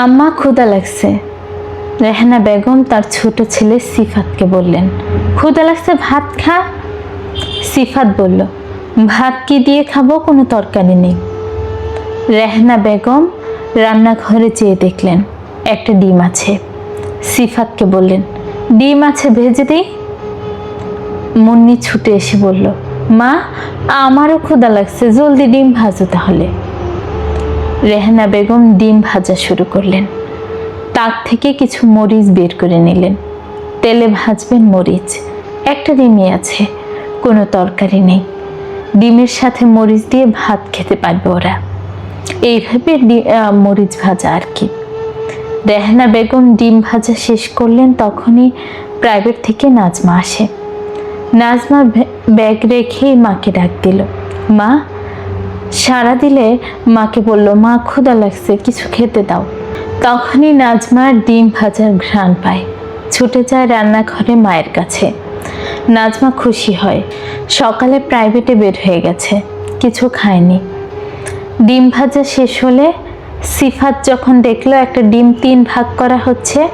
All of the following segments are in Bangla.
আম্মা ক্ষুদা লাগছে। রেহানা বেগম তার ছোট ছেলে সিফাতকে বললেন ক্ষুদা লাগছে, ভাত খা? সিফাত বলল, ভাত কি দিয়ে খাব, কোনো তরকারি নেই। রেহনা বেগম রান্নাঘরে চেয়ে দেখলেন, একটা ডিম আছে। সিফাতকে বললেন, ডিম আছে, ভেজে দিই? মুন্নি ছুটে এসে বলল, মা, আমারও ক্ষুদা লাগছে, জলদি ডিম ভাজো তাহলে। রেহানা বেগম ডিম ভাজা শুরু করলেন। তাক থেকে কিছু মরিচ বের করে নিলেন। তেলে ভাজবেন মরিচ। একটা ডিমই আছে, কোনো তরকারি নেই। ডিমের সাথে মরিচ দিয়ে ভাত খেতে পারবে ওরা। এইভাবে মরিচ ভাজা আর কি। রেহানা বেগম ডিম ভাজা শেষ করলেন তখনই প্রাইভেট থেকে নাজমা আসে। নাজমা ব্যাগ রেখেই মাকে ডাক দিল, মা সারা দিলে মাকে বলল, মা ক্ষুদা লাগছে, কিছু খেতে দাও। তখনই নাজমা ডিম ভাজার ঘ্রাণ পায়। ছুটে যায় রান্নাঘরে মায়ের কাছে। নাজমা খুশি হয়। সকালে প্রাইভেটে বের হয়ে গেছে। কিছু খায়নি। ডিম ভাজা শেষ হলে সিফাত যখন দেখল একটা ডিম তিন ভাগ করা হচ্ছে,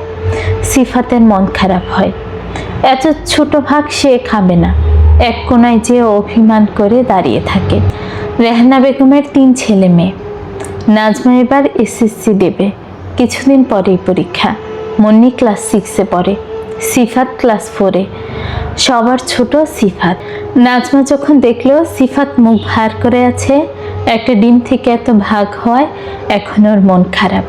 সিফাতের মন খারাপ হয়। এত ছোট ভাগ সে খাবে না। এক কোনায় যে অভিমান করে দাঁড়িয়ে থাকে। রেহনা বেগমের তিন ছেলে মেয়ে। নাজমা এবার এসএসসি দেবে। কিছুদিন পরেই পরীক্ষা। মন্নি ক্লাস সিক্সে পড়ে, সিফাত ক্লাস ফোরে সবার ছোট সিফাত। নাজমা যখন দেখল সিফাত মুখ ভার করে আছে, একটা ডিম থেকে এত ভাগ হয়, এখন ওর মন খারাপ।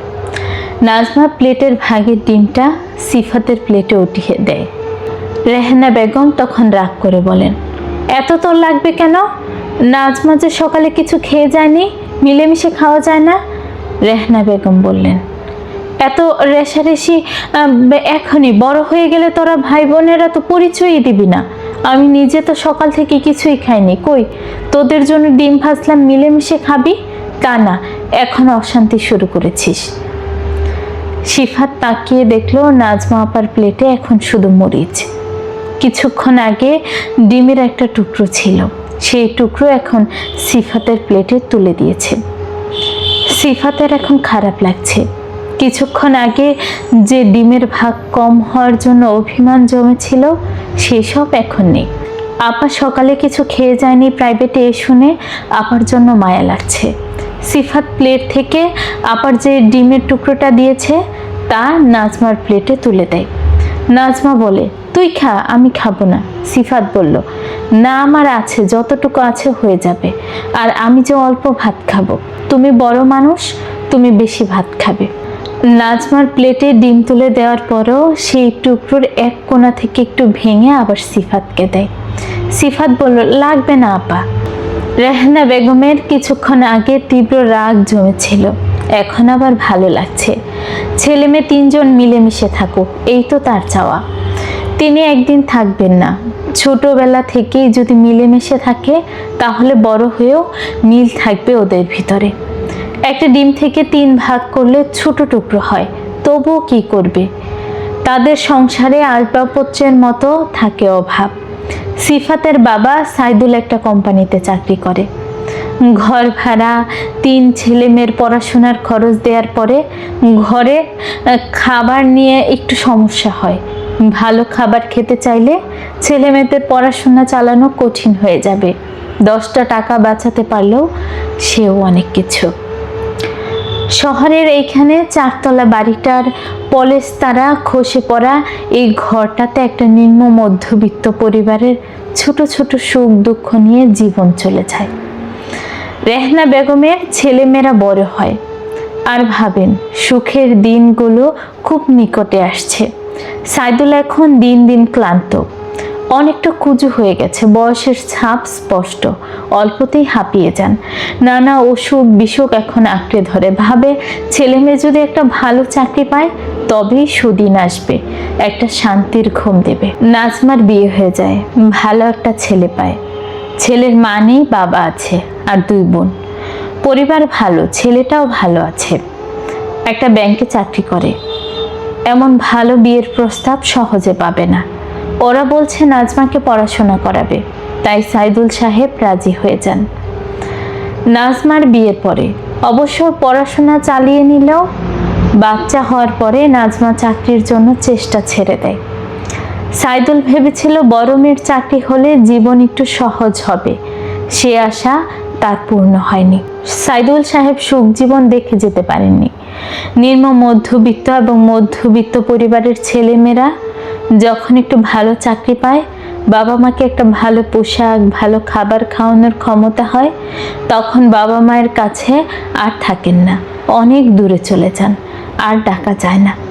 নাজমা প্লেটের ভাগের ডিমটা সিফাতের প্লেটে উঠিয়ে দেয়। রেহানা বেগম তখন রাগ করে বলেন, এত তোর লাগবে কেন? নাজমা যে সকালে কিছু খেয়ে যায়নি, মিলেমিশে খাওয়া যায় না? রেহনা বেগম বললেন, এত রেশারেশি এখনই বড় হয়ে গেলে তোরা ভাই বোনেরা তো পরিচয়ই দিবি না। আমি নিজে তো সকাল থেকে কিছুই খাইনি। কই, তোদের জন্য ডিম ভাজলাম, মিলেমিশে খাবি? তা না, এখন অশান্তি শুরু করেছিস। শিফাত তাকিয়ে দেখল নাজমা আপার প্লেটে এখন শুধু মরিচ। কিছুক্ষণ আগে ডিমের একটা টুকরো ছিল। সেই টুকরো এখন সিফাতের প্লেটে তুলে দিয়েছে। সিফাতের এখন খারাপ লাগছে। কিছুক্ষণ আগে যে ডিমের ভাগ কম হওয়ার জন্য অভিমান জমেছিল, সেসব এখন নেই। আপা সকালে কিছু খেয়ে যায়নি প্রাইভেটে শুনে আপার জন্য মায়া লাগছে। সিফাত প্লেট থেকে আপার যে ডিমের টুকরোটা দিয়েছে, তা নাজমার প্লেটে তুলে দেয়। নাজমা বলে, তুই খা, আমি খাব না। সিফাত বলল, না আমার আছে, যতটুকু আছে হয়ে যাবে। আর আমি যে অল্প ভাত খাব, তুমি বড় মানুষ, তুমি বেশি ভাত খাবে। নাজমার প্লেটে ডিম তুলে দেওয়ার পরও সেই টুকরোর এক কোণা থেকে একটু ভেঙে আবার সিফাতকে দেয়। সিফাত বলল, লাগবে না, আপা। রেহনা বেগমের কিছুক্ষণ আগে তীব্র রাগ জমেছিল। এখন আবার ভালো লাগছে। ছেলে মেয়ে তিনজন মিলেমিশে থাকুক, এই তো তার চাওয়া। তিনি একদিন থাকবেন না। ছোটবেলা থেকেই যদি মিলেমিশে থাকে, তাহলে বড় হয়েও মিল থাকবে ওদের ভিতরে। একটা ডিম থেকে তিন ভাগ করলে ছোট টুকরো হয়, তবুও কি করবে? তাদের সংসারে আসবাবপত্রের মতো থাকে অভাব। সিফাতের বাবা সাইদুল একটা কোম্পানিতে চাকরি করে। ঘর ভাড়া, তিন ছেলে মেয়ের পড়াশোনার খরচ দেওয়ার পরে ঘরে খাবার নিয়ে একটু সমস্যা হয়। ভালো খাবার খেতে চাইলে ছেলে মেয়েদের পড়াশোনা চালানো কঠিন হয়ে যাবে। দশটা টাকা বাঁচাতে পারলেও সেও অনেক কিছু। শহরের এইখানে চারতলা বাড়িটার পলেস্তারা খসে পড়া এই ঘরটাতে একটা নিম্ন মধ্যবিত্ত পরিবারের ছোট ছোট সুখ দুঃখ নিয়ে জীবন চলে যায়। রেহনা বেগমের ছেলেমেয়েরা বড় হয়। আর ভাবেন, সুখের দিনগুলো খুব নিকটে আসছে। সাইদুল এখন দিন দিন ক্লান্ত। অনেকটা কুজু হয়ে গেছে, বয়সের ছাপ স্পষ্ট। অল্পতেই হাঁপিয়ে যান। নানা অসুখ বিসুখ এখন আঁকড়ে ধরে। ভাবে ছেলে মেয়ে যদি একটা ভালো চাকরি পায়, তবেই সুদিন আসবে। একটা শান্তির ঘুম দেবে। নাজমার বিয়ে হয়ে যায়। ভালো একটা ছেলে পায়। ছেলের মা নেই বাবা আছে আর দুই বোন। পরিবার ভালো, ছেলেটাও ভালো আছে। একটা ব্যাংকে চাকরি করে। এমন ভালো বিয়ের প্রস্তাব সহজে পাবে না। ওরা বলছে নাজমাকে পড়াশোনা করাবে, তাই সাইদুল সাহেব রাজি হয়ে যান। নাজমার বিয়ের পরে অবশ্য পড়াশোনা চালিয়ে নিলেও বাচ্চা হওয়ার পরে নাজমা চাকরির জন্য চেষ্টা ছেড়ে দেয়। সাইদুল ভেবেছিল বড় মেয়ের চাকরি হলে জীবন একটু সহজ হবে। সে আশা তার পূর্ণ হয়নি। সাইদুল সাহেব সুখ জীবন দেখে যেতে পারেননি। নিম্ন মধ্যবিত্ত এবং মধ্যবিত্ত পরিবারের ছেলেমেয়েরা যখন একটু ভালো চাকরি পায় বাবা মাকে একটা ভালো পোশাক, ভালো খাবার খাওয়ানোর ক্ষমতা হয়, তখন বাবা মায়ের কাছে আর থাকেন না। অনেক দূরে চলে যান, আর ডাকা যায় না।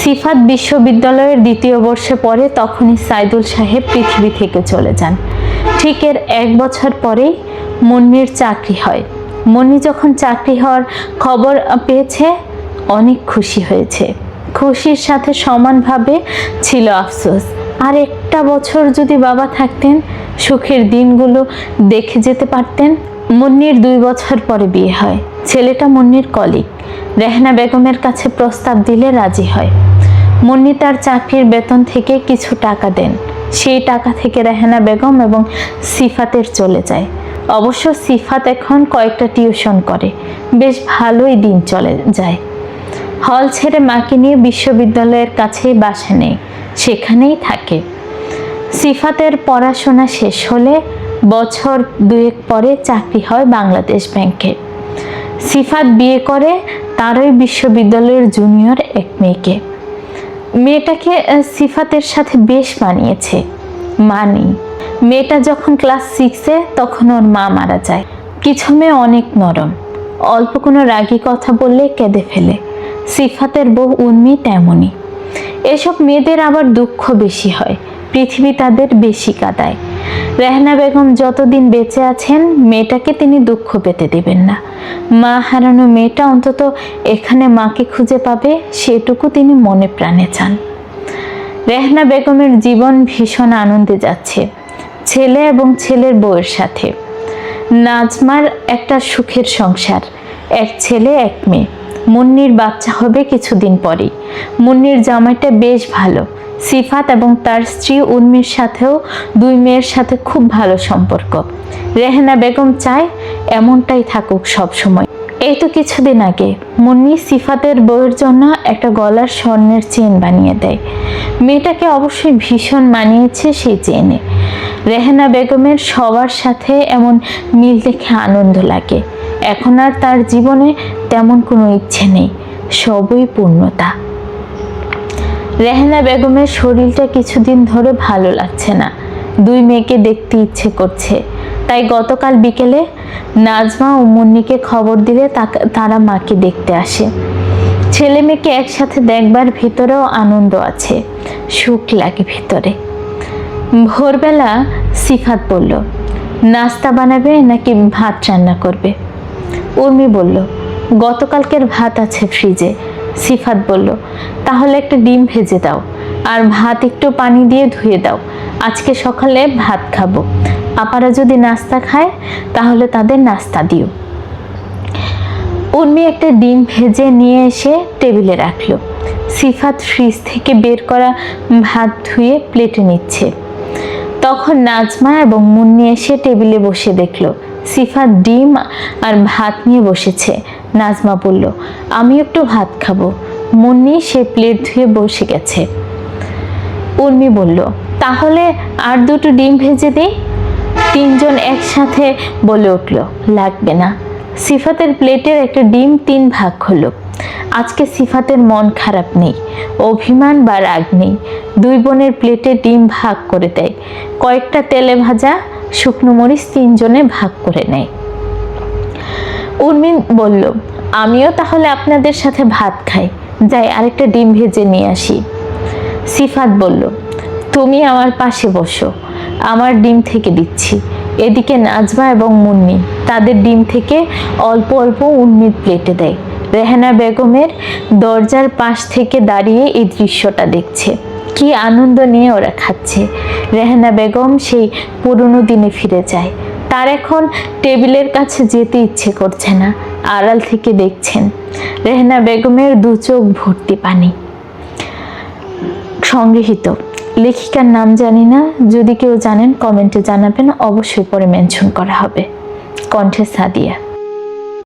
সিফাত বিশ্ববিদ্যালয়ের দ্বিতীয় বর্ষে পড়ে তখনই সাইদুল সাহেব পৃথিবী থেকে চলে যান। ঠিক এর এক বছর পরেই মুন্নির চাকরি হয়। মুন্নি যখন চাকরি হওয়ার খবর পেয়েছে, অনেক খুশি হয়েছে। খুশির সাথে সমানভাবে ছিল আফসোস। আর একটা বছর যদি বাবা থাকতেন, সুখের দিনগুলো দেখে যেতে পারতেন মুন্নির দুই বছর পরে বিয়ে হয়। ছেলেটা মুন্নির কলিগ রেহনা বেগমের কাছে প্রস্তাব দিলে রাজি হয়। মুন্নি তার চাকরির বেতন থেকে কিছু টাকা দেন। সেই টাকা থেকে রেহানা বেগম এবং সিফাতের চলে যায়। অবশ্য সিফাত এখন কয়েকটা টিউশন করে। বেশ ভালোই দিন চলে যায়। হল ছেড়ে মাকে নিয়ে বিশ্ববিদ্যালয়ের কাছে বাসা নেই। সেখানেই থাকে। সিফাতের পড়াশোনা শেষ হলে বছর দুয়েক পরে চাকরি হয় বাংলাদেশ ব্যাংকে। সিফাত বিয়ে করে তারই বিশ্ববিদ্যালয়ের জুনিয়র এক মেয়েকে। মেয়েটাকে সিফাতের সাথে বেশ মানিয়েছে। মানি। মেয়েটা যখন ক্লাস সিক্সে তখন ওর মা মারা যায়। কিছু মেয়ে অনেক নরম। অল্প কোনো রাগী কথা বললে কেঁদে ফেলে। সিফাতের বউ উর্মি তেমনই। এসব মেয়েদের আবার দুঃখ বেশি হয়। পৃথিবী তাদের বেশি কাদায়। রেহনা বেগম যতদিন বেঁচে আছেন, মেয়েটাকে তিনি দুঃখ পেতে দেবেন না। মা হারানো মেয়েটা অন্তত এখানে মাকে খুঁজে পাবে, সেটুকু তিনি মনে প্রাণে চান। রেহনা বেগমের জীবন ভীষণ আনন্দে যাচ্ছে, ছেলে এবং ছেলের বউয়ের সাথে। নাজমার একটা সুখের সংসার, এক ছেলে, এক মেয়ে। মুন্নির বাচ্চা হবে কিছুদিন পরেই। মুন্নির জামাইটা বেশ ভালো সিফাত এবং তার স্ত্রী উর্মির সাথেও দুই মেয়ের সাথে খুব ভালো সম্পর্ক। রেহেনা বেগম চায় এমনটাই থাকুক সব সময় এই তো কিছুদিন আগে মুন্নি সিফাতের বউয়ের জন্য একটা গলার স্বর্ণের চেন বানিয়ে দেয়। মেয়েটাকে অবশ্যই ভীষণ মানিয়েছে সেই চেনে রেহেনা বেগমের সবার সাথে এমন মিল দেখে আনন্দ লাগে। এখন আর তার জীবনে তেমন কোনো ইচ্ছে নেই, সবই পূর্ণতা। রেহেনা বেগমের শরীরটা কিছুদিন ধরে ভালো লাগছে না। দুই মেয়েকে দেখতে ইচ্ছে করছে। তাই গতকাল বিকেলে নাজমা ও মুন্নিকে খবর দিলে তারা মাকে দেখতে আসে। ছেলে মেয়েকে একসাথে দেখবার ভিতরেও আনন্দ আছে। সুখ লাগে ভিতরে। ভোরবেলা সিফাত বলল, নাস্তা বানাবে নাকি ভাত রান্না করবে? উর্মি বলল, গতকালকের ভাত আছে ফ্রিজে। সিফাত বলল, তাহলে একটা ডিম ভেজে দাও আর ভাত একটু পানি দিয়ে ধুয়ে দাও। আজকে সকালে ভাত খাব। আপারা যদি নাস্তা খায়, তাহলে তাদের নাস্তা দিও। উর্মি একটা ডিম ভেজে নিয়ে এসে টেবিলে রাখল। সিফাত ফ্রিজ থেকে বের করা ভাত ধুয়ে প্লেটে নিচ্ছে। তখন নাজমা এবং মুন্নি এসে টেবিলে বসে দেখল। সিফাত ডিম আর ভাত নিয়ে বসেছে। নাজমা বলল, আমি একটু ভাত খাব। মুন্নি সে প্লেট ধুয়ে বসে গেছে। উর্মি বলল, তাহলে আর দুটো ডিম ভেজে দিই? তিনজন একসাথে বলে উঠল, লাগবে না। সিফাতের প্লেটের একটা ডিম তিন ভাগ হলো। আজকে সিফাতের মন খারাপ নেই, অভিমান বা রাগ নেই। দুই বোনের প্লেটে ডিম ভাগ করে দেয়। কয়েকটা তেলে ভাজা, শুকনো মরিচ তিনজনে ভাগ করে নেয়। উর্মিন বলল, আমিও তাহলে আপনাদের সাথে ভাত খাই। যাই, আরেকটা ডিম ভেজে নিয়ে আসি। সিফাত বলল, তুমি আমার পাশে বসো। আমার ডিম থেকে দিচ্ছি। এদিকে নাজমা এবং মুন্নি তাদের ডিম থেকে অল্প অল্প উন্মিত প্লেটে দেয়। রেহানা বেগমের দরজার পাশ থেকে দাঁড়িয়ে এই দৃশ্যটা দেখছে। কি আনন্দ নিয়ে ওরা খাচ্ছে। রেহানা বেগম সেই পুরনো দিনে ফিরে যায়। তার এখন টেবিলের কাছে যেতে ইচ্ছে করছে না। আড়াল থেকে দেখছেন, রেহনা বেগমের দু চোখ ভর্তি পানি। সংগৃহীত। লেখিকার নাম জানি না, যদি কেউ জানেন, কমেন্টে জানাবেন, অবশ্যই পরে মেনশন করা হবে। কণ্ঠে সাদিয়া।